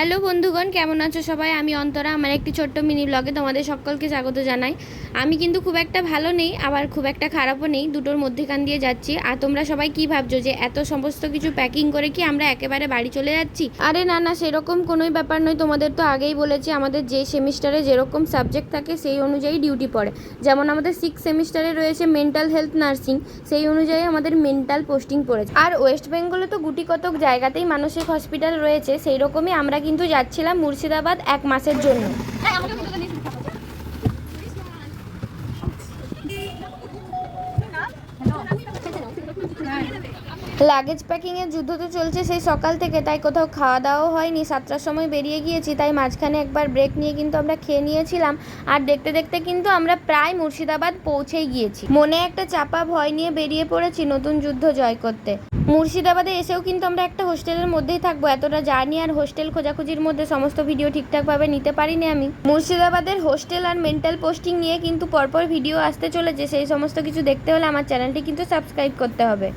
Hello বন্ধুগণ, কেমন আছো সবাই? আমি অন্তরা, আমার একটি ছোট্ট মিনি ব্লগে তোমাদের সকলকে স্বাগত জানাই। আমি কিন্তু খুব একটা ভালো নেই, আবার খুব একটা খারাপও নেই, দুটোর মধ্যেখান দিয়ে যাচ্ছি। আর তোমরা সবাই কি ভাবছ যে এত সমস্ত কিছু প্যাকিং করে কি আমরা একেবারে বাড়ি চলে যাচ্ছি? আরে না না, সেরকম কোনোই ব্যাপার নয়। তোমাদের তো আগেই বলেছি, আমাদের যে সেমিস্টারে যেরকম সাবজেক্ট থাকে, সেই অনুযায়ী ডিউটি পড়ে। যেমন আমাদের সিক্স সেমিস্টারে রয়েছে মেন্টাল হেলথ নার্সিং সেই অনুযায়ী আমাদের মেন্টাল পোস্টিং পড়েছে। আর ওয়েস্ট বেঙ্গলে তো গুটি কতক জায়গাতেই মানসিক হসপিটাল রয়েছে সেই রকমই আমরা কিন্তু যাচ্ছিলাম মুর্শিদাবাদ এক মাসের জন্য। লাগেজ প্যাকিংয়ের যুদ্ধ তো চলছে সেই সকাল থেকে তাই কোথাও খাওয়া দাওয়াও হয়নি। সাতটার সময় বেরিয়ে গিয়েছি তাই মাঝখানে একবার ব্রেক নিয়ে কিন্তু আমরা খেয়ে নিয়েছিলাম। আর দেখতে দেখতে কিন্তু আমরা প্রায় মুর্শিদাবাদ পৌঁছেই গিয়েছি। মনে একটা চাপা ভয় নিয়ে বেরিয়ে পড়েছি নতুন যুদ্ধ জয় করতে। মুর্শিদাবাদে এসেও কিন্তু আমরা একটা হোস্টেলের মধ্যেই থাকব। এতটা জার্নি আর হোস্টেল খোঁজাখুঁজির মধ্যে সমস্ত ভিডিও ঠিকঠাকভাবে নিতে পারিনি আমি। মুর্শিদাবাদের হোস্টেল আর মেন্টাল পোস্টিং নিয়ে কিন্তু পরপর ভিডিও আসতে চলেছে। সেই সমস্ত কিছু দেখতে হলে আমার চ্যানেলটি কিন্তু সাবস্ক্রাইব করতে হবে।